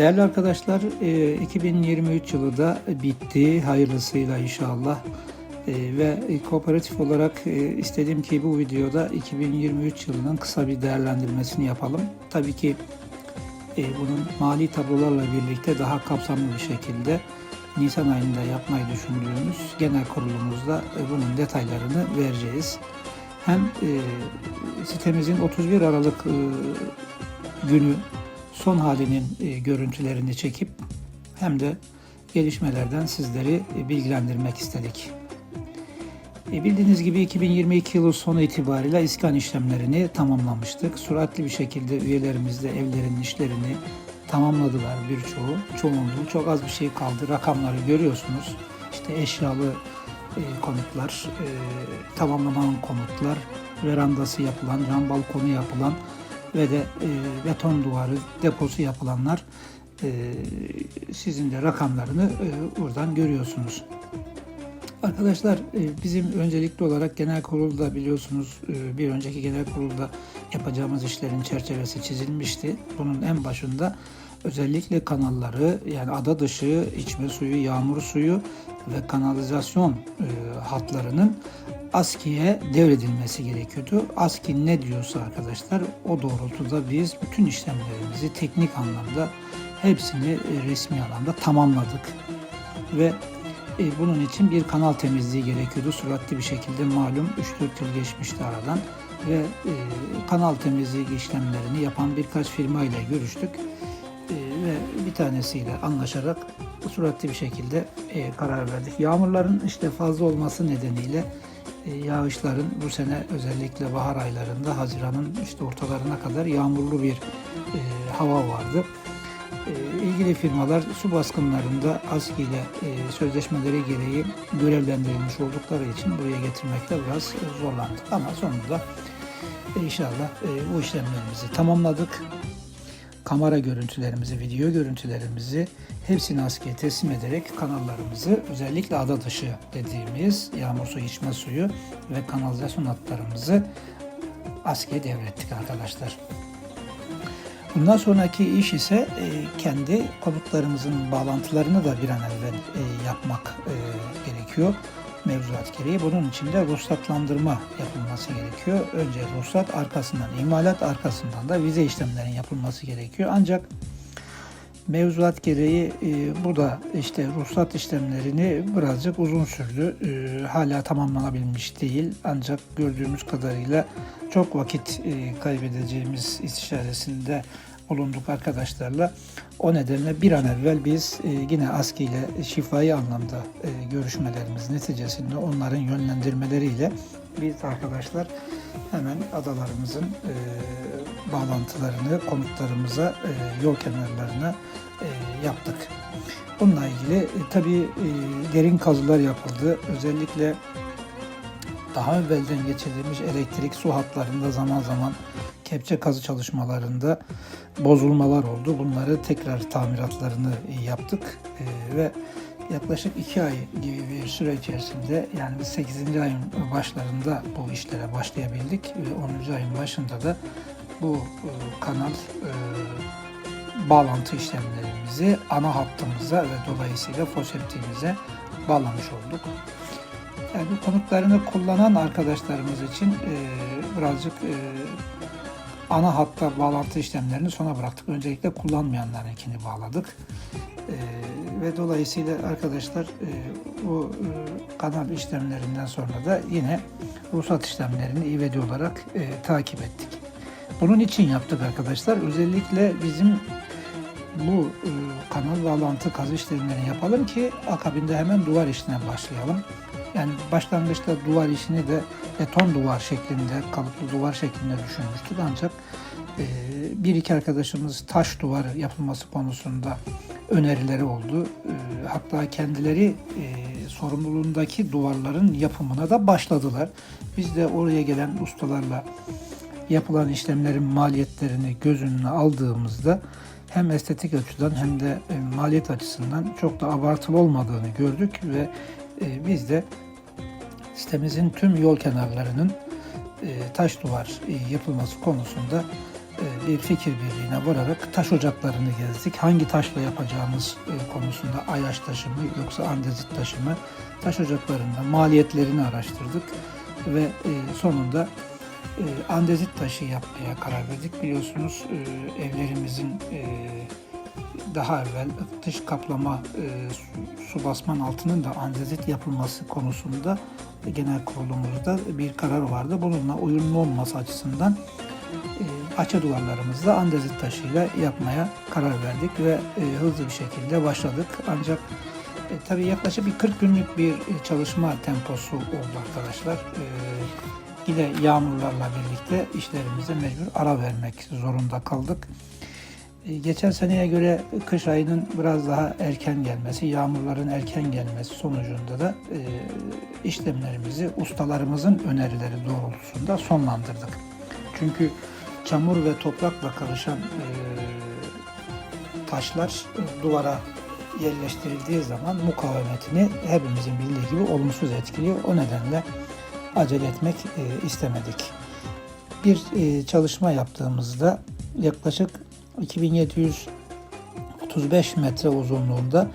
Değerli arkadaşlar, e, 2023 yılı da bitti hayırlısıyla inşallah. E, Ve kooperatif olarak e, istedim ki bu videoda 2023 yılının kısa bir değerlendirmesini yapalım. Tabii ki e, bunun mali tablolarla birlikte daha kapsamlı bir şekilde Nisan ayında yapmayı düşündüğümüz genel kurulumuzda e, bunun detaylarını vereceğiz. Hem e, sitemizin 31 Aralık e, günü son halinin e, görüntülerini çekip hem de gelişmelerden sizleri e, bilgilendirmek istedik. E, Bildiğiniz gibi 2022 yılı sonu itibariyle iskan işlemlerini tamamlamıştık. Süratli bir şekilde üyelerimiz de evlerin işlerini tamamladılar birçoğu. Çoğunluğu çok az bir şey kaldı. Rakamları görüyorsunuz. İşte eşyalı konutlar, tamamlanan konutlar, verandası yapılan, cam balkonu yapılan ve de e, beton duvarı deposu yapılanlar e, sizin de rakamlarını e, buradan görüyorsunuz. Arkadaşlar e, bizim öncelikli olarak genel kurulda biliyorsunuz e, bir önceki genel kurulda yapacağımız işlerin çerçevesi çizilmişti. Bunun en başında özellikle kanalları yani ada dışı içme suyu, yağmur suyu ve kanalizasyon e, hatlarının ASKİ'ye devredilmesi gerekiyordu. ASKİ ne diyorsa arkadaşlar o doğrultuda biz bütün işlemlerimizi teknik anlamda hepsini e, resmi alanda tamamladık. Ve e, bunun için bir kanal temizliği gerekiyordu. Süratli bir şekilde malum 3-4 yıl geçmişti aradan ve e, kanal temizliği işlemlerini yapan birkaç firma ile görüştük ve bir tanesiyle anlaşarak süratli bir şekilde karar verdik. Yağmurların işte fazla olması nedeniyle yağışların bu sene özellikle bahar aylarında Haziran'ın işte ortalarına kadar yağmurlu bir e, hava vardı. E, ilgili firmalar su baskınlarında ASKİ ile e, sözleşmeleri gereği görevlendirilmiş oldukları için buraya getirmekte biraz e, zorlandık. Ama sonunda e, inşallah e, bu işlemlerimizi tamamladık. Kamera görüntülerimizi, video görüntülerimizi hepsini ASKİ'ye teslim ederek kanallarımızı özellikle ada dışı dediğimiz yağmur suyu, içme suyu ve kanalizasyon hatlarımızı ASKİ'ye devrettik arkadaşlar. Bundan sonraki iş ise e, kendi konutlarımızın bağlantılarını da bir an evvel e, yapmak e, gerekiyor mevzuat gereği. Bunun için de ruhsatlandırma yapılması gerekiyor. Önce ruhsat, arkasından imalat, arkasından da vize işlemlerinin yapılması gerekiyor. Ancak mevzuat gereği e, bu da işte ruhsat işlemlerini birazcık uzun sürdü. E, hala tamamlanabilmiş değil. Ancak gördüğümüz kadarıyla çok vakit e, kaybedeceğimiz istişaresinde bulunduk arkadaşlarla. O nedenle bir an evvel biz e, yine ASKİ ile şifai anlamda e, görüşmelerimiz neticesinde onların yönlendirmeleriyle biz arkadaşlar hemen adalarımızın e, bağlantılarını konutlarımıza, yol kenarlarına yaptık. Bununla ilgili tabii derin kazılar yapıldı. Özellikle daha evvelden geçirilmiş elektrik su hatlarında zaman zaman kepçe kazı çalışmalarında bozulmalar oldu. Bunları tekrar tamiratlarını yaptık Ee, ve yaklaşık iki ay gibi bir süre içerisinde yani biz 8. ayın başlarında bu işlere başlayabildik ve 10. ayın başında da bu e, kanal e, bağlantı işlemlerimizi ana hattımıza ve dolayısıyla foseptiğimize bağlamış olduk. Yani konutlarını kullanan arkadaşlarımız için e, birazcık e, ana hatta bağlantı işlemlerini sona bıraktık. Öncelikle kullanmayanlarınkini bağladık. E, ve dolayısıyla arkadaşlar e, bu e, kanal işlemlerinden sonra da yine ruhsat işlemlerini ivedi olarak e, takip ettik. Bunun için yaptık arkadaşlar. Özellikle bizim bu e, kanal bağlantı kazı işlemlerini yapalım ki akabinde hemen duvar işine başlayalım. Yani başlangıçta duvar işini de beton duvar şeklinde, kalıplı duvar şeklinde düşünmüştük ancak e, bir iki arkadaşımız taş duvar yapılması konusunda önerileri oldu. E, hatta kendileri e, sorumluluğundaki duvarların yapımına da başladılar. Biz de oraya gelen ustalarla yapılan işlemlerin maliyetlerini göz önüne aldığımızda hem estetik açıdan hem de e, maliyet açısından çok da abartılı olmadığını gördük ve e, biz de sitemizin tüm yol kenarlarının e, taş duvar yapılması konusunda bir fikir birliğine vararak taş ocaklarını gezdik. Hangi taşla yapacağımız konusunda ayaş taşı mı yoksa andezit taşı mı taş ocaklarında maliyetlerini araştırdık ve sonunda e, andezit taşı yapmaya karar verdik. Biliyorsunuz e, evlerimizin e, daha evvel dış kaplama e, su, basman altının da andezit yapılması konusunda genel kurulumuzda bir karar vardı. Bununla uyumlu olması açısından e, açı duvarlarımızda andezit taşıyla yapmaya karar verdik ve hızlı bir şekilde başladık. Ancak e, tabii yaklaşık bir 40 günlük bir çalışma temposu oldu arkadaşlar. E, yine yağmurlarla birlikte işlerimize mecbur ara vermek zorunda kaldık. E, Geçen seneye göre kış ayının biraz daha erken gelmesi, yağmurların erken gelmesi sonucunda da e, işlemlerimizi ustalarımızın önerileri doğrultusunda sonlandırdık. Çünkü çamur ve toprakla karışan e, taşlar duvara yerleştirildiği zaman mukavemetini hepimizin bildiği gibi olumsuz etkiliyor. O nedenle acele etmek e, istemedik. Bir e, çalışma yaptığımızda yaklaşık 2735 metre uzunluğunda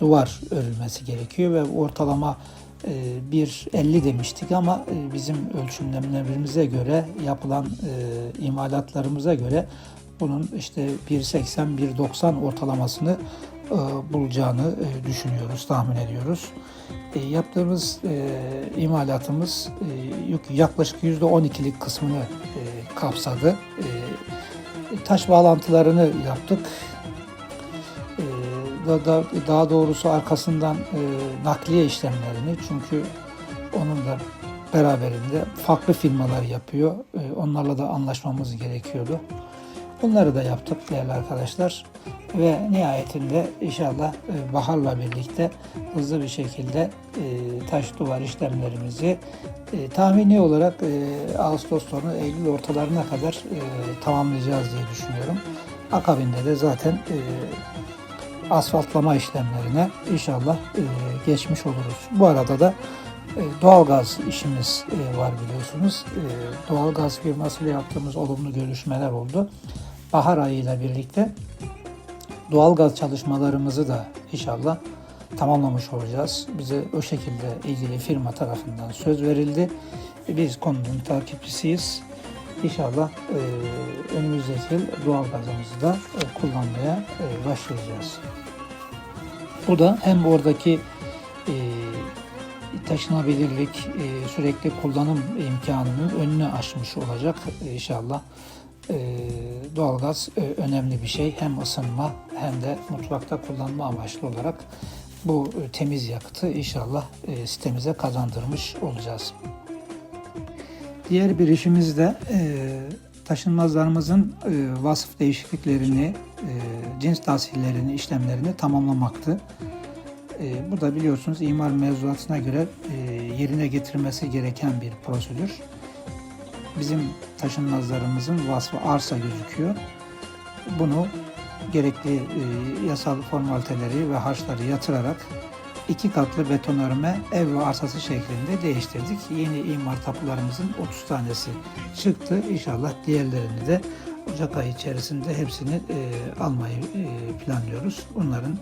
duvar örülmesi gerekiyor ve ortalama e, 1.50 demiştik ama e, bizim ölçümlemelerimize göre yapılan e, imalatlarımıza göre bunun işte 1.80 1.90 ortalamasını e, bulacağını e, düşünüyoruz, tahmin ediyoruz. E, yaptığımız e, imalatımız e, yaklaşık %12'lik kısmını e, kapsadı. E, taş bağlantılarını yaptık. Ee, da, da, daha doğrusu arkasından e, nakliye işlemlerini çünkü onun da beraberinde farklı firmalar yapıyor. E, onlarla da anlaşmamız gerekiyordu. Bunları da yaptık değerli arkadaşlar. Ve nihayetinde inşallah e, baharla birlikte hızlı bir şekilde e, taş duvar işlemlerimizi e, tahmini olarak Ağustos sonu Eylül ortalarına kadar tamamlayacağız diye düşünüyorum. Akabinde de zaten asfaltlama işlemlerine inşallah geçmiş oluruz. Bu arada da doğalgaz işimiz var biliyorsunuz. Doğalgaz firmasıyla yaptığımız olumlu görüşmeler oldu. Bahar ayıyla birlikte doğalgaz çalışmalarımızı da inşallah tamamlamış olacağız. Bize o şekilde ilgili firma tarafından söz verildi. Biz konunun takipçisiyiz. İnşallah e, önümüzdeki yıl doğalgazımızı da e, kullanmaya e, başlayacağız. Bu da hem oradaki e, taşınabilirlik, e, sürekli kullanım imkanının önünü açmış olacak inşallah. E, doğalgaz e, önemli bir şey. Hem ısınma hem de mutfakta kullanma amaçlı olarak bu e, temiz yakıtı inşallah e, sitemize kazandırmış olacağız. Diğer bir işimiz de taşınmazlarımızın vasıf değişikliklerini, cins tahsillerini, işlemlerini tamamlamaktı. Bu da biliyorsunuz imar mevzuatına göre yerine getirmesi gereken bir prosedür. Bizim taşınmazlarımızın vasfı arsa gözüküyor. Bunu gerekli e, yasal formaliteleri ve harçları yatırarak iki katlı betonarme ev ve arsası şeklinde değiştirdik. Yeni imar tapularımızın 30 tanesi çıktı. İnşallah diğerlerini de Ocak ayı içerisinde hepsini e, almayı e, planlıyoruz. Bunların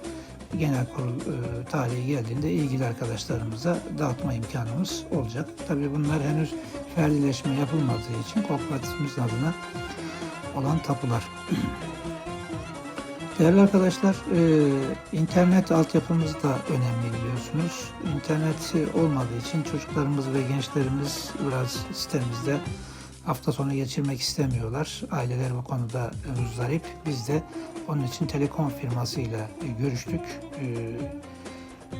genel kurul e, tarihi geldiğinde ilgili arkadaşlarımıza dağıtma imkanımız olacak. Tabii bunlar henüz ferdileşme yapılmadığı için kooperatifimiz adına olan tapular. Değerli arkadaşlar, e, internet altyapımız da önemli biliyorsunuz. İnternet olmadığı için çocuklarımız ve gençlerimiz biraz sitemizde hafta sonu geçirmek istemiyorlar. Aileler bu konuda muzdarip. Biz de onun için telekom firmasıyla e, görüştük. E,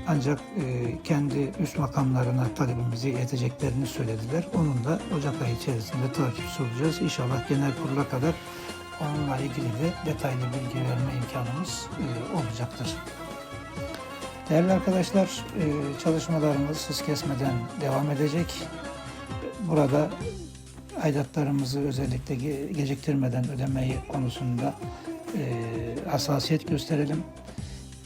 ancak e, kendi üst makamlarına talebimizi ileteceklerini söylediler. Onun da Ocak ayı içerisinde takipçisi olacağız. İnşallah genel kurula kadar onunla ilgili de detaylı bilgi verme imkanımız olacaktır. Değerli arkadaşlar, çalışmalarımız hız kesmeden devam edecek. Burada aidatlarımızı özellikle ge- geciktirmeden ödemeyi konusunda e, hassasiyet gösterelim.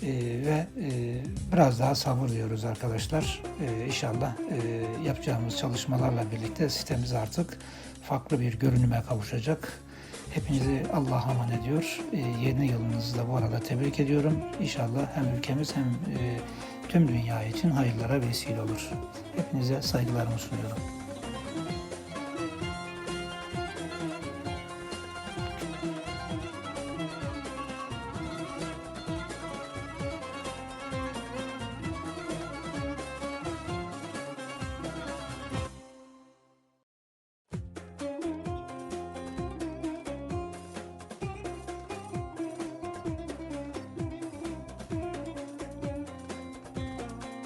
E, ve e, biraz daha sabır diyoruz arkadaşlar. E, inşallah e, yapacağımız çalışmalarla birlikte sitemiz artık farklı bir görünüme kavuşacak. Hepinizi Allah'a emanet ediyor. E, yeni yılınızı da bu arada tebrik ediyorum. İnşallah hem ülkemiz hem e, tüm dünya için hayırlara vesile olur. Hepinize saygılarımı sunuyorum.